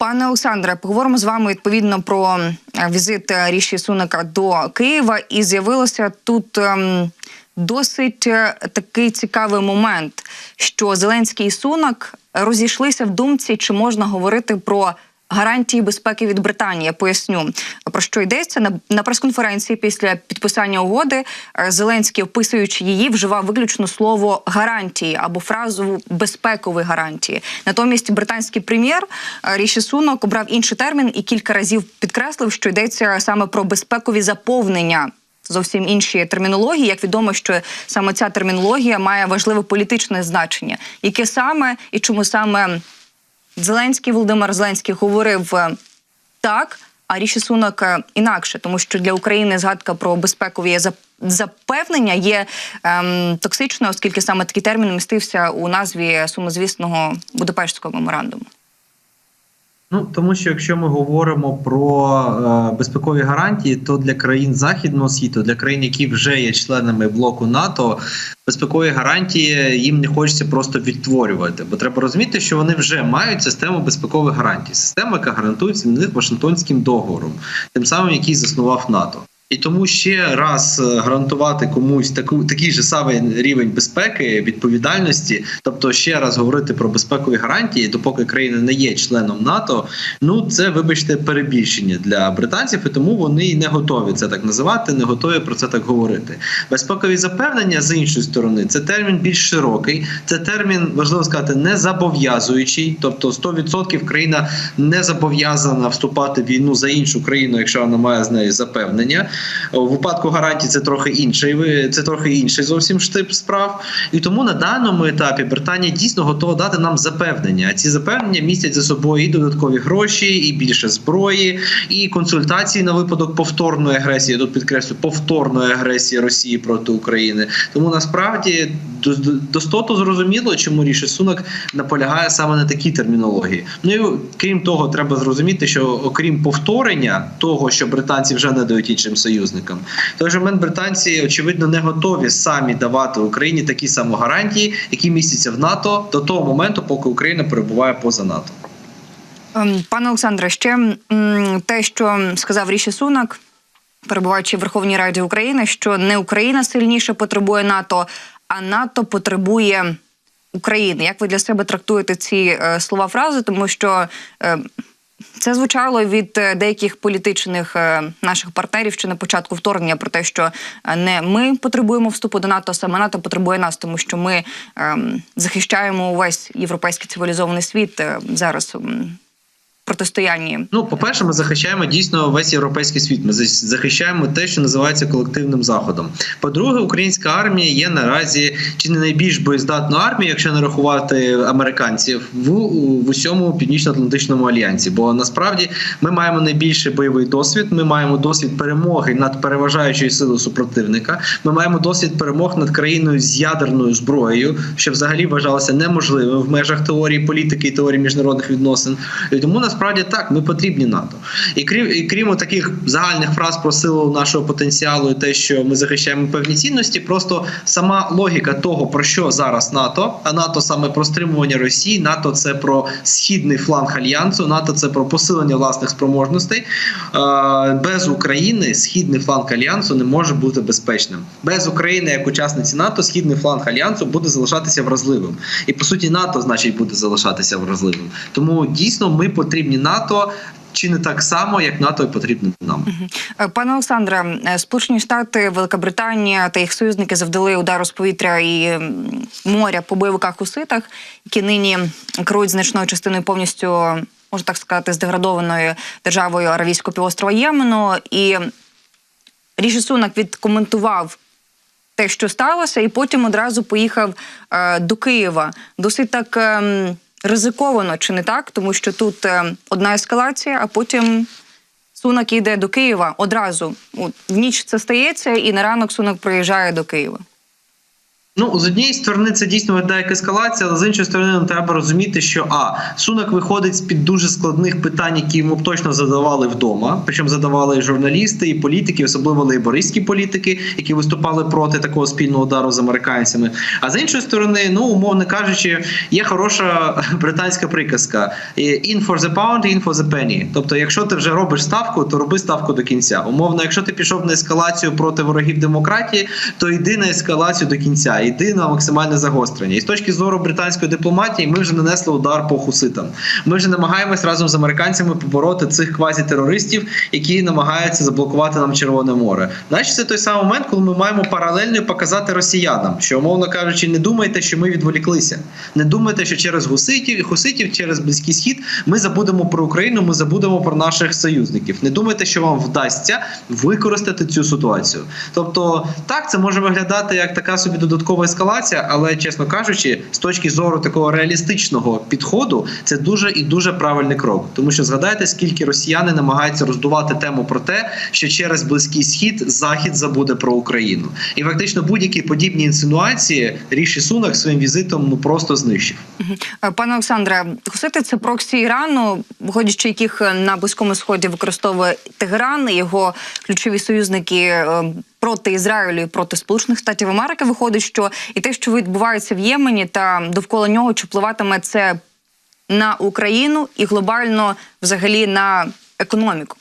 Пане Олександре, поговоримо з вами відповідно про візит е, Ріші Сунака до Києва, і з'явилося тут ем, досить е, такий цікавий момент, що Зеленський і Сунак розійшлися в думці, чи можна говорити про. Гарантії безпеки від Британії Я поясню про що йдеться на, прес-конференції після підписання угоди. е, Зеленський, описуючи її, вживав виключно слово гарантії або фразу безпекові гарантії. Натомість британський прем'єр е, Ріші Сунок обрав інший термін і кілька разів підкреслив, що йдеться саме про безпекові заповнення. Зовсім інші термінології. Як відомо, що саме ця термінологія має важливе політичне значення, яке саме і чому саме Зеленський Володимир Зеленський говорив е, так, а Ріші Сунок е, інакше, тому що для України згадка про безпекові зап- запевнення є ем, токсичною, оскільки саме такий термін містився у назві сумозвісного Будапештського меморандуму. Ну тому що якщо ми говоримо про е, безпекові гарантії, то для країн західного світу, для країн, які вже є членами блоку НАТО, безпекові гарантії їм не хочеться просто відтворювати, бо треба розуміти, що вони вже мають систему безпекових гарантій, система, яка гарантується в них Вашингтонським договором, тим самим, який заснував НАТО. І тому ще раз е, гарантувати комусь таку такий же самий рівень безпеки, відповідальності, тобто ще раз говорити про безпекові гарантії, допоки країна не є членом НАТО. Ну це, вибачте, перебільшення для британців, і тому вони не готові це так називати, не готові про це так говорити. Безпекові запевнення з іншої сторони це термін більш широкий. Це термін важливо сказати не зобов'язуючий, тобто 100% країна не зобов'язана вступати в війну за іншу країну, якщо вона має з нею запевнення. У випадку гарантій це трохи інший. Це трохи інший зовсім штип справ. І тому на даному етапі Британія дійсно готова дати нам запевнення. А ці запевнення містять за собою і додаткові гроші, і більше зброї, і консультації на випадок повторної агресії. Тут підкреслю повторної агресії Росії проти України. Тому насправді до- до- достоту зрозуміло, чому Ріші Сунак наполягає саме на такій термінології. Ну і крім того, треба зрозуміти, що окрім повторення того, що британці вже не дають іншим союзникам, в той же момент британці очевидно не готові самі давати Україні такі самі гарантії, які містяться в НАТО до того моменту, поки Україна перебуває поза НАТО. Ем, Пане Олександре, ще те, що сказав Ріші Сунак, перебуваючи в Верховній Раді України, що не Україна сильніше потребує НАТО, а НАТО потребує України. Як ви для себе трактуєте ці е, слова фрази? Тому що е, це звучало від е, деяких політичних е, наших партнерів ще на початку вторгнення про те, що е, не ми потребуємо вступу до НАТО, а саме НАТО потребує нас, тому що ми ем, захищаємо увесь європейський цивілізований світ зараз. Протистоянні Ну, по-перше, ми захищаємо дійсно весь європейський світ. Ми захищаємо те, що називається колективним заходом. По-друге, українська армія є наразі чи не найбільш боєздатною армією, якщо не рахувати американців в, в усьому північно-атлантичному альянсі. Бо насправді ми маємо найбільший бойовий досвід. Ми маємо досвід перемоги над переважаючою силою супротивника. Ми маємо досвід перемог над країною з ядерною зброєю, що взагалі вважалося неможливим в межах теорії політики і теорії міжнародних відносин. І тому насправді так, ми потрібні НАТО. І крім і крім таких загальних фраз про силу нашого потенціалу, і те, що ми захищаємо певні цінності, просто сама логіка того, про що зараз НАТО, а НАТО саме про стримування Росії, НАТО це про східний фланг альянсу, НАТО це про посилення власних спроможностей. Е, Без України східний фланг альянсу не може бути безпечним. Без України як учасниці НАТО, східний фланг альянсу буде залишатися вразливим. І по суті, НАТО, значить, буде залишатися вразливим. Тому дійсно ми потрібні НАТО. Чи не так само, як НАТО потрібно нам? Е, Пане Олександре, е, Сполучені Штати, Велика та їх союзники завдали удару з повітря і моря по бойовиках хуситах, які нині керують значною частиною повністю, можна так сказати, здеградованою державою Аравійського півострова Ємену. І Ріші Сунак відкоментував те, що сталося, і потім одразу поїхав е, до Києва. Досить так ем, ризиковано, чи не так? Тому що тут е, одна ескалація, а потім Сунак йде до Києва одразу. От, в ніч це стається, і на ранок Сунак приїжджає до Києва. Ну, з однієї сторони, це дійсно виглядає як ескалація, але з іншої сторони, нам треба розуміти, що а сунок виходить з під дуже складних питань, які йому точно задавали вдома. Причому задавали і журналісти, і політики, особливо лейбористські політики, які виступали проти такого спільного удару з американцями. А з іншої сторони, ну умовно кажучи, є хороша британська приказка: in for the pound, in for the penny. Тобто, якщо ти вже робиш ставку, то роби ставку до кінця. Умовно, якщо ти пішов на ескалацію проти ворогів демократії, то йди на ескалацію до кінця, йди на максимальне загострення. І з точки зору британської дипломатії, ми вже нанесли удар по хуситам. Ми вже намагаємось разом з американцями побороти цих квазітерористів, які намагаються заблокувати нам Червоне море. Значить, це той самий момент, коли ми маємо паралельно показати росіянам, що умовно кажучи, не думайте, що ми відволіклися. Не думайте, що через гуситів хуситів, через близький схід ми забудемо про Україну, ми забудемо про наших союзників. Не думайте, що вам вдасться використати цю ситуацію. Тобто, так це може виглядати як така собі додаткова ескалація, але чесно кажучи, з точки зору такого реалістичного підходу, це дуже і дуже правильний крок. Тому що згадайте, скільки росіяни намагаються роздувати тему про те, що через близький схід захід забуде про Україну, і фактично будь-які подібні інсинуації Ріші Сунак своїм візитом ну просто знищив. Пане Олександре, Хусити це проксі Ірану, виходячи яких е, на близькому сході використовує Тегеран, його ключові союзники е, проти Ізраїлю і проти Сполучених Штатів Америки. Виходить, що і те, що відбувається в Ємені, та довкола нього, чи впливатиме це на Україну і глобально взагалі на економіку.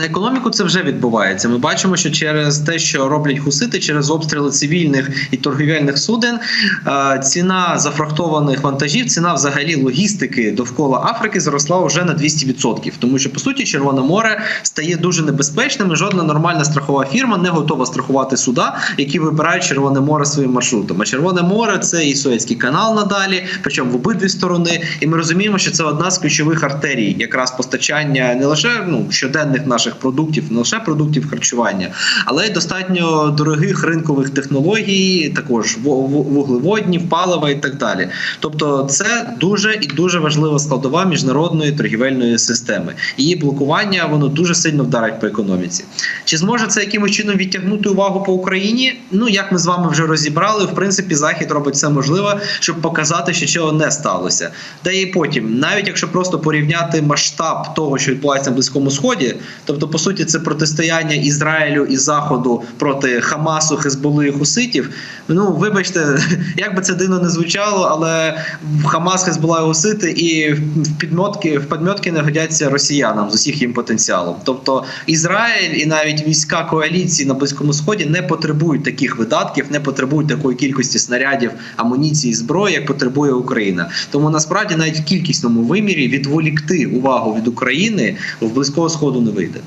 На економіку це вже відбувається. Ми бачимо, що через те, що роблять хусити, через обстріли цивільних і торгівельних суден, е, ціна зафрахтованих вантажів, ціна взагалі логістики довкола Африки зросла вже на 200%. Тому що по суті Червоне море стає дуже небезпечним. і Жодна нормальна страхова фірма не готова страхувати суда, які вибирають Червоне море своїм маршрутом. А Червоне море це і Суецький канал надалі, причому в обидві сторони. І ми розуміємо, що це одна з ключових артерій, якраз постачання не лише ну щоденних наших продуктів, не лише продуктів харчування, але й достатньо дорогих ринкових технологій, також во- во- вуглеводнів, палива і так далі. Тобто, це дуже і дуже важлива складова міжнародної торгівельної системи. Її блокування воно дуже сильно вдарить по економіці. Чи зможе це якимось чином відтягнути увагу по Україні? Ну як ми з вами вже розібрали, в принципі, захід робить все можливе, щоб показати, що цього не сталося. Та і потім, навіть якщо просто порівняти масштаб того, що відбувається на близькому сході, тобто, по суті, це протистояння Ізраїлю і Заходу проти Хамасу, Хезболи і Хуситів. Ну вибачте, як би це дивно не звучало, але Хамас, Хезбола і Хусити і в підметки в підметки не годяться росіянам з усіх їм потенціалом. Тобто Ізраїль і навіть війська коаліції на близькому сході не потребують таких видатків, не потребують такої кількості снарядів, амуніції, зброї, як потребує Україна. Тому насправді навіть в кількісному вимірі відволікти увагу від України в близького сходу не вийде.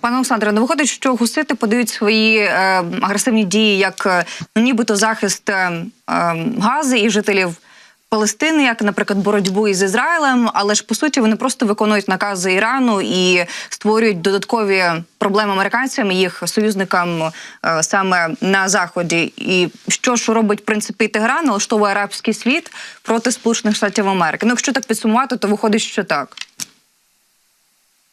Пане Олександре, ну виходить, що гусити подають свої е, агресивні дії як е, ну, нібито захист е, е, Гази і жителів Палестини, як, наприклад, боротьбу із Ізраїлем, але ж по суті вони просто виконують накази Ірану і створюють додаткові проблеми американцям і їх союзникам е, саме на заході. І що ж робить в принципі Тегеран, налаштовує арабський світ проти Сполучених Штатів Америки. Ну, якщо так підсумувати, то виходить, що так.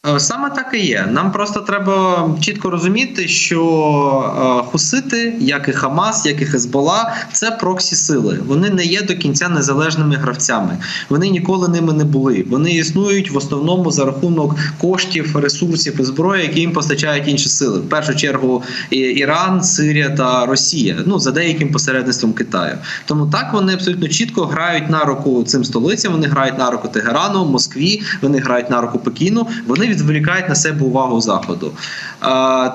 Е, Саме так і є. Нам просто треба чітко розуміти, що е, хусити, як і Хамас, як і Хезбола, це проксі сили. Вони не є до кінця незалежними гравцями. Вони ніколи ними не були. Вони існують в основному за рахунок коштів, ресурсів і зброї, які їм постачають інші сили. В першу чергу Іран, Сирія та Росія. Ну за деяким посередництвом Китаю. Тому так вони абсолютно чітко грають на руку цим столицям. Вони грають на руку Тегерану, Москві. Вони грають на руку Пекіну. Вони відволікають на себе увагу заходу.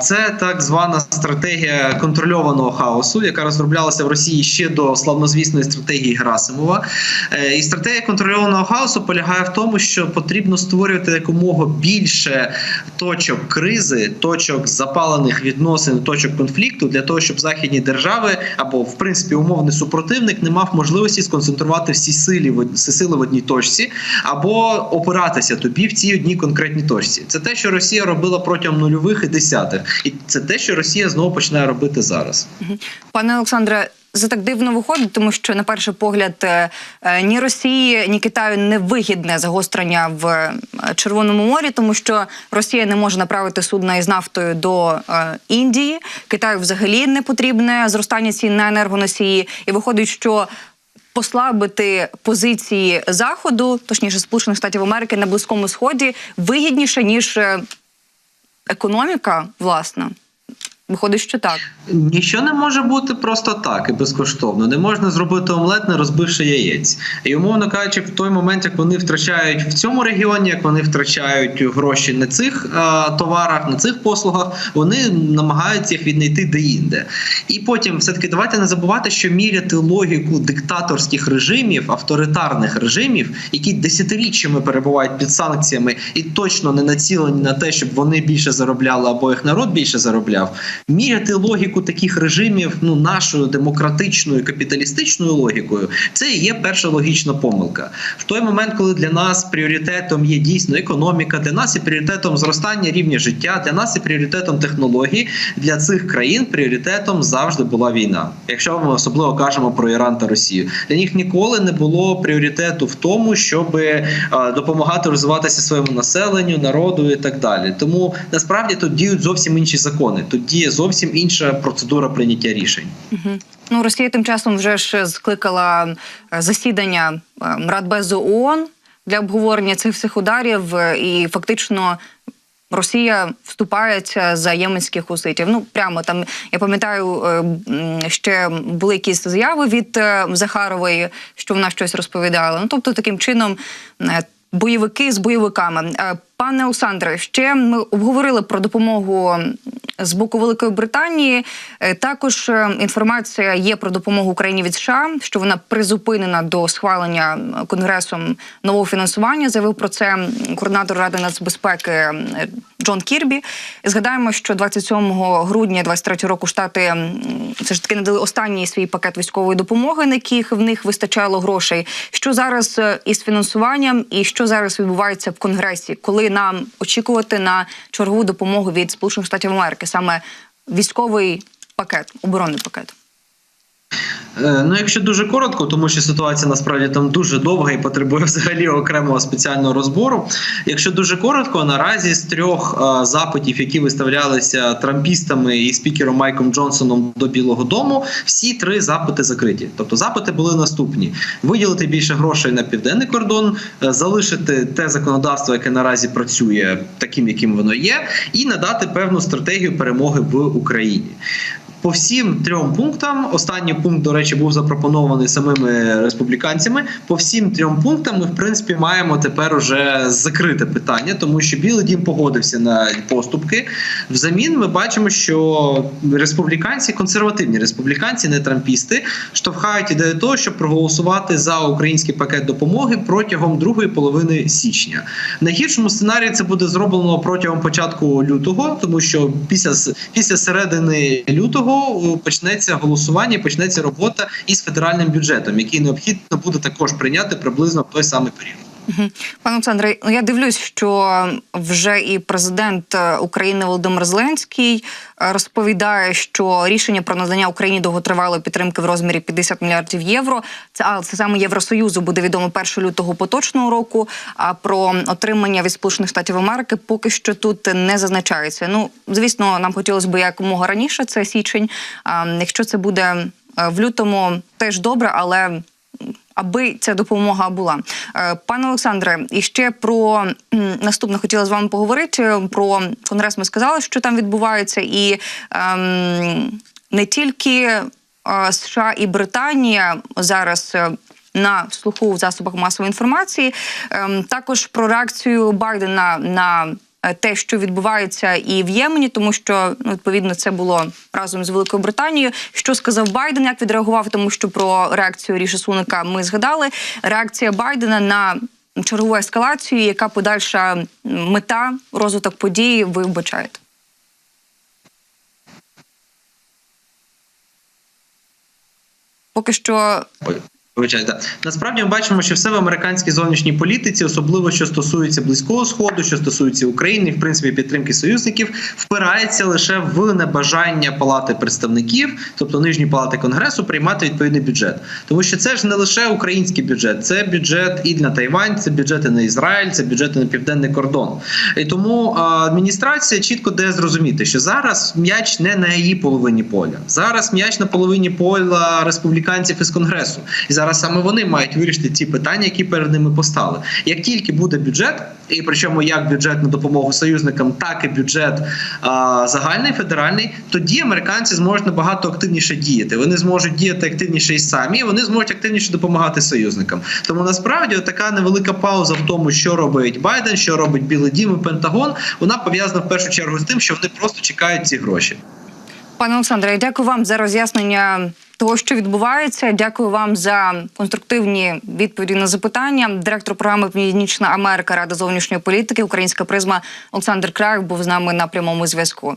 Це так звана стратегія контрольованого хаосу, яка розроблялася в Росії ще до славнозвісної стратегії Герасимова. Е, І стратегія контрольованого хаосу полягає в тому, що потрібно створювати якомога більше точок кризи, точок запалених відносин, точок конфлікту для того, щоб західні держави або в принципі умовний супротивник не мав можливості сконцентрувати всі сили в одній точці, або опиратися тобі в цій одній конкретній точці. Це те, що Росія робила протягом нульових і десятих, і це те, що Росія знову починає робити зараз. Пане Олександре, це так дивно виходить, тому що на перший погляд е, е, ні Росії, ні Китаю не вигідне загострення в е, Червоному морі, тому що Росія не може направити судна із нафтою до Індії. Китаю взагалі не потрібне зростання цін на енергоносії, і виходить, що послабити позиції заходу, точніше Сполучених Штатів Америки на близькому сході, вигідніше ніж е, економіка, власна. Виходить, що так. Ніщо не може бути просто так і безкоштовно. Не можна зробити омлет, не розбивши яєць. І умовно кажучи, в той момент, як вони втрачають в цьому регіоні, як вони втрачають гроші на цих е, товарах, на цих послугах, вони намагаються їх віднайти де-інде. І потім, все-таки, давайте не забувати, що міряти логіку диктаторських режимів, авторитарних режимів, які десятиріччями перебувають під санкціями і точно не націлені на те, щоб вони більше заробляли або їх народ більше заробляв. Міряти логіку таких режимів ну нашою демократичною капіталістичною логікою, це і є перша логічна помилка. В той момент, коли для нас пріоритетом є дійсно економіка, для нас є пріоритетом зростання рівня життя, для нас є пріоритетом технологій, для цих країн пріоритетом завжди була війна. Якщо ми особливо кажемо про Іран та Росію, для них ніколи не було пріоритету в тому, щоб е, допомагати розвиватися своєму населенню, народу і так далі. Тому насправді тут діють зовсім інші закони. Тут діє зовсім інша процедура прийняття рішень. Угу. Ну, Росія тим часом вже ж скликала е, засідання е, Радбезу ООН для обговорення цих всіх ударів, е, і фактично. Росія вступається за єменських хуситів. Ну прямо там я пам'ятаю, ще були якісь заяви від Захарової, що вона щось розповідала. Ну тобто, таким чином бойовики з бойовиками. Пане Олександре, ще ми обговорили про допомогу з боку Великої Британії. Е, Також е, інформація є про допомогу Україні від США, що вона призупинена до схвалення конгресом нового фінансування. Заявив про це координатор ради нацбезпеки Джон Кірбі. Згадаємо, що 27 грудня 23 року штати все ж таки надали останній свій пакет військової допомоги, на яких в них вистачало грошей. Що зараз е, із фінансуванням, і що зараз відбувається в конгресі, коли нам очікувати на чергову допомогу від Сполучених Штатів Америки, саме військовий пакет, оборонний пакет. Е, Ну, якщо дуже коротко, тому що ситуація насправді там дуже довга і потребує взагалі окремого спеціального розбору. Якщо дуже коротко, наразі з трьох е, запитів, які виставлялися трампістами і спікером Майком Джонсоном до Білого Дому, всі три запити закриті. Тобто запити були наступні: виділити більше грошей на південний кордон, е, залишити те законодавство, яке наразі працює таким, яким воно є, і надати певну стратегію перемоги в Україні. По всім трьом пунктам, останній пункт, до речі, був запропонований самими республіканцями. По всім трьом пунктам ми, в принципі, маємо тепер уже закрите питання, тому що Білий Дім погодився на поступки. Взамін ми бачимо, що республіканці, консервативні республіканці, не трампісти, штовхають ідею того, щоб проголосувати за український пакет допомоги протягом другої половини січня. Найгіршому сценарії це буде зроблено протягом початку лютого, тому що після після середини лютого почнеться голосування, почнеться робота із федеральним бюджетом, який необхідно буде також прийняти приблизно в той самий період. Пане Олександре, ну я дивлюсь, що вже і президент е, України Володимир Зеленський е, розповідає, що рішення про надання Україні довготривалої підтримки в розмірі 50 мільярдів євро. Це а це саме Євросоюзу буде відомо 1 лютого поточного року. А про отримання від Сполучених Штатів Америки поки що тут не зазначається. Ну звісно, нам хотілося б якомога раніше. Це січень. А якщо це буде е, в лютому, теж добре, але аби ця допомога була. Е, Пане Олександре, і ще про наступне хотіла з вами поговорити. Про конгрес ми сказали, що там відбувається, і ем, не тільки е, США і Британія зараз. е, На слуху в засобах масової інформації ем, також про реакцію Байдена на те, що відбувається і в Ємені, тому що ну, відповідно це було разом з Великою Британією. Що сказав Байден, як відреагував, тому що про реакцію Ріші Суника ми згадали. Реакція Байдена на чергову ескалацію, яка подальша мета розвиток подій, ви вбачаєте? Поки що да. Насправді ми бачимо, що все в американській зовнішній політиці, особливо що стосується близького сходу, що стосується України, в принципі підтримки союзників, впирається лише в небажання палати представників, тобто нижньої палати конгресу, приймати відповідний бюджет. Тому що це ж не лише український бюджет, це бюджет і на Тайвань, це бюджети на Ізраїль, це бюджети на південний кордон. І тому адміністрація чітко дає зрозуміти, що зараз м'яч не на її половині поля. Зараз м'яч на половині поля республіканців із конгресу. І зараз саме вони мають вирішити ці питання, які перед ними постали. Як тільки буде бюджет, і причому як бюджет на допомогу союзникам, так і бюджет а, загальний федеральний, тоді американці зможуть набагато активніше діяти. Вони зможуть діяти активніше і самі. Вони зможуть активніше допомагати союзникам. Тому насправді така невелика пауза в тому, що робить Байден, що робить Білий Дім і Пентагон. Вона пов'язана в першу чергу з тим, що вони просто чекають ці гроші. Пане Олександре, дякую вам за роз'яснення того, що відбувається. Дякую вам за конструктивні відповіді на запитання. Директор програми Північна Америка Рада зовнішньої політики Українська призма Олександр Крах був з нами на прямому зв'язку.